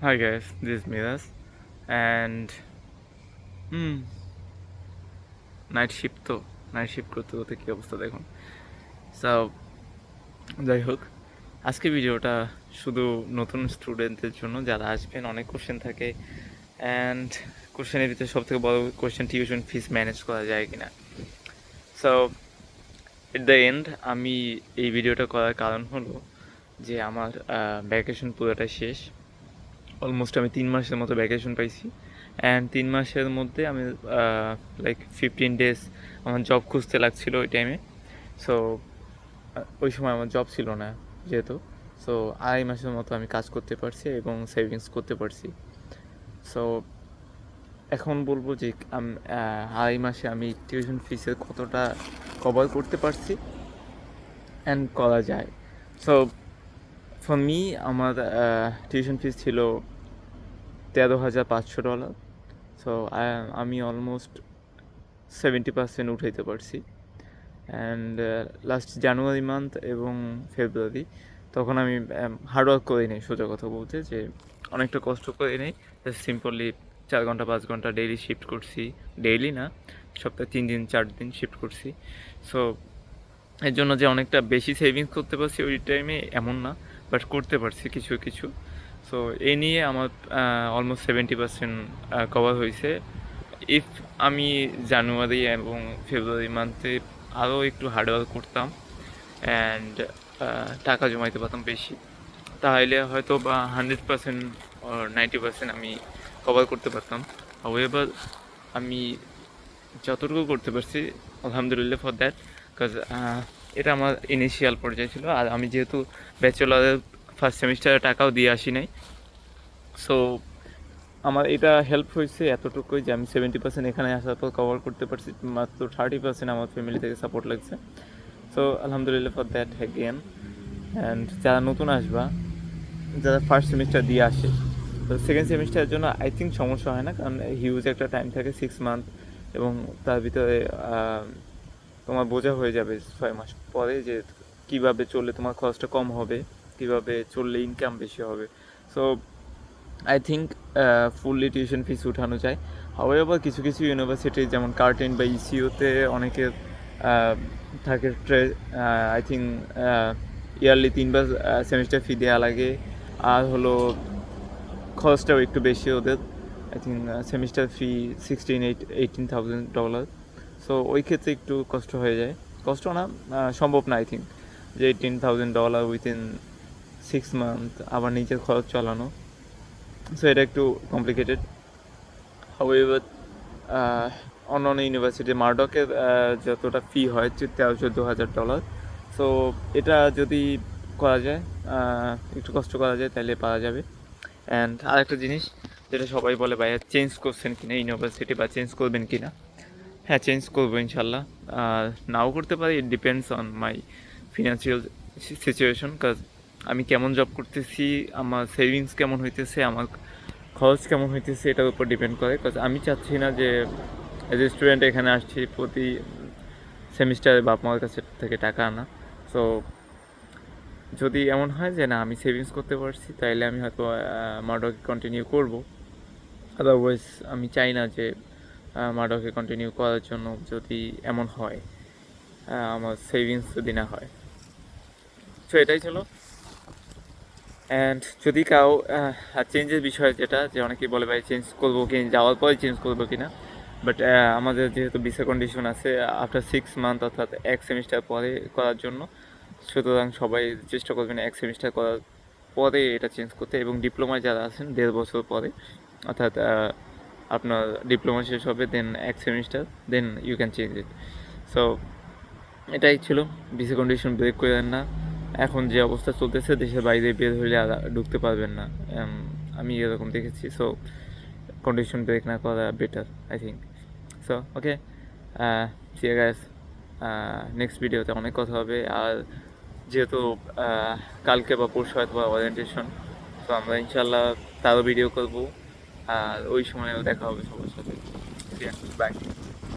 Hi guys, this is Miras and hmm night shift তো night shift করতে করতে কী অবস্থা দেখুন। সো যাই হোক আজকে ভিডিওটা শুধু নতুন স্টুডেন্টদের জন্য যারা আসবেন অনেক কোশ্চেন থাকে অ্যান্ড কোশ্চেনের ভিতরে সব থেকে বড় কোশ্চেন টিউশন ফিস ম্যানেজ করা যায় কিনা। সো এট দ্য এন্ড আমি এই ভিডিওটা করার কারণ হলো যে আমার ভ্যাকেশন পুরোটা শেষ। অলমোস্ট আমি তিন মাসের মতো ভ্যাকেশন পাইছি। অ্যান্ড তিন মাসের মধ্যে আমি লাইক ফিফটিন ডেজ আমার জব খুঁজতে লাগছিল ওই টাইমে সো ওই সময় আমার জব ছিল না যেহেতু। সো আড়াই মাসের মতো আমি কাজ করতে পারছি এবং সেভিংস করতে পারছি। সো এখন বলব যে আড়াই মাসে আমি টিউশন ফিসের কতটা কভার করতে পারছি? অ্যান্ড করা যায়। সো ফর মি আমার টিউশন ফিস ছিল তেরো হাজার পাঁচশো ডলার সো আমি অলমোস্ট সেভেন্টি পার্সেন্ট উঠাইতে পারছি। অ্যান্ড লাস্ট জানুয়ারি মান্থ এবং ফেব্রুয়ারি তখন আমি হার্ডওয়ার্ক করে নেই, সোজা কথা বলতে, যে অনেকটা কষ্ট করে নেই। সিম্পলি চার ঘণ্টা, পাঁচ ঘণ্টা ডেইলি শিফট করছি। ডেইলি না, সপ্তাহে তিন দিন, চার দিন শিফট করছি। সো এর জন্য যে অনেকটা বেশি সেভিংস করতে পারছি ওই টাইমে এমন না। বাট করতে পারছি কিছু কিছু। সো এই নিয়ে আমার অলমোস্ট সেভেন্টি পার্সেন্ট কভার হয়েছে ইফ আমি জানুয়ারি এবং ফেব্রুয়ারি মান্থে আরও একটু হার্ডওয়ার্ক করতাম অ্যান্ড টাকা জমাইতে পারতাম বেশি, তাহলে হয়তো বা হান্ড্রেড পার্সেন্ট নাইনটি পার্সেন্ট আমি কভার করতে পারতাম। এবার আমি যতটুকু করতে পারছি, আলহামদুলিল্লাহ ফর দ্যাট বিকজ এটা আমার ইনিশিয়াল পর্যায়ে ছিল। আর আমি যেহেতু ব্যাচেলারের ফার্স্ট সেমিস্টারে টাকাও দিয়ে আসি নাই। সো আমার এটা হেল্প হয়েছে এতটুকুই যে আমি সেভেন্টি পার্সেন্ট এখানে আসার পর কভার করতে পারছি, মাত্র থার্টি পার্সেন্ট আমার ফ্যামিলি থেকে সাপোর্ট লাগছে। সো আলহামদুলিল্লাহ ফর দ্যাট হ্যাগেন অ্যান্ড যারা নতুন আসবা, যারা ফার্স্ট সেমিস্টার দিয়ে আসে, তো সেকেন্ড সেমিস্টারের জন্য আই থিঙ্ক সমস্যা হয় না, কারণ হিউজ একটা টাইম থাকে সিক্স মান্থ এবং তার ভিতরে তোমার বোঝা হয়ে যাবে ছয় মাস পরে যে কীভাবে চললে তোমার খরচটা কম হবে, কীভাবে চললে ইনকাম বেশি হবে। So I think fully tuition fees উঠানো যায়। হাওয়েভার কিছু কিছু ইউনিভার্সিটি যেমন কার্টেন বা ইসিওতে অনেকের থাকে ট্রে আই থিঙ্ক ইয়ারলি তিনবার সেমিস্টার ফি দেওয়া লাগে। আর হলো, খরচটাও একটু বেশি ওদের। I think semester fee sixteen eight eighteen thousand dollar so ওই ক্ষেত্রে একটু কষ্ট হয়ে যায়। কষ্ট না সম্ভব না আই থিঙ্ক যে eighteen thousand dollar within six month আবার নিজের খরচ চালানো। সো এটা একটু কমপ্লিকেটেড হাউএভার অন্য অন্য ইউনিভার্সিটি মার্ডকের যতটা ফি হয় তেরো চোদ্দ হাজার ডলার সো এটা যদি করা যায় একটু কষ্ট করা যায়, তাহলে পাওয়া যাবে। অ্যান্ড আরেকটা জিনিস, যেটা সবাই বলে, ভাইয়া চেঞ্জ করছেন কিনা ইউনিভার্সিটি বা চেঞ্জ করবেন কিনা? হ্যাঁ চেঞ্জ করব ইনশাল্লাহ। নাও করতে পারি it depends on my financial situation কাজ আমি কেমন জব করতেছি, আমার সেভিংস কেমন হইতেছে, আমার খরচ কেমন হইতেছে, এটার উপর ডিপেন্ড করে। কাজ আমি চাচ্ছি না যে এজ এ স্টুডেন্ট এখানে আসছি প্রতি সেমিস্টারে বাপ মার কাছে থেকে টাকা আনা। সো যদি এমন হয় যে না, আমি সেভিংস করতে পারছি তাহলে আমি হয়তো মার্ডকে কন্টিনিউ করব। আদারওয়াইজ আমি চাই না যে মার্ডকে কন্টিনিউ করার জন্য যদি এমন হয় আমার সেভিংস যদি না হয়। সো এটাই ছিল। অ্যান্ড যদি কাউ চেঞ্জের বিষয় যেটা, যে অনেকেই বলে, ভাই চেঞ্জ করব কি? যাওয়ার পরে চেঞ্জ করব কি না বাট আমাদের যেহেতু ভিসা কন্ডিশন আছে আফটার সিক্স মান্থ অর্থাৎ এক সেমিস্টার পরে করার জন্য, সুতরাং সবাই চেষ্টা করবেন এক সেমিস্টার করার পরে এটা চেঞ্জ করতে। এবং ডিপ্লোমায় যারা আছেন, দেড় বছর পরে, অর্থাৎ আপনার ডিপ্লোমা শেষ হবে দেন এক semester then you can change it so এটাই ছিল। ভিসা কন্ডিশন ব্রেক করেন না। এখন যে অবস্থা চলতেছে, দেশের বাইরে বের হলে আর ঢুকতে পারবেন না। আমি এরকম দেখেছি। সো কন্ডিশন ব্রেক না করা better I think so okay see guys next ভিডিওতে অনেক কথা হবে। আর যেহেতু কালকে বা পরশু হয়তো বা ওরিয়েন্টেশন তো আমরা ইনশাল্লাহ তারও ভিডিও করব। আর ওই সময়ও দেখা হবে সবার সাথে। বাই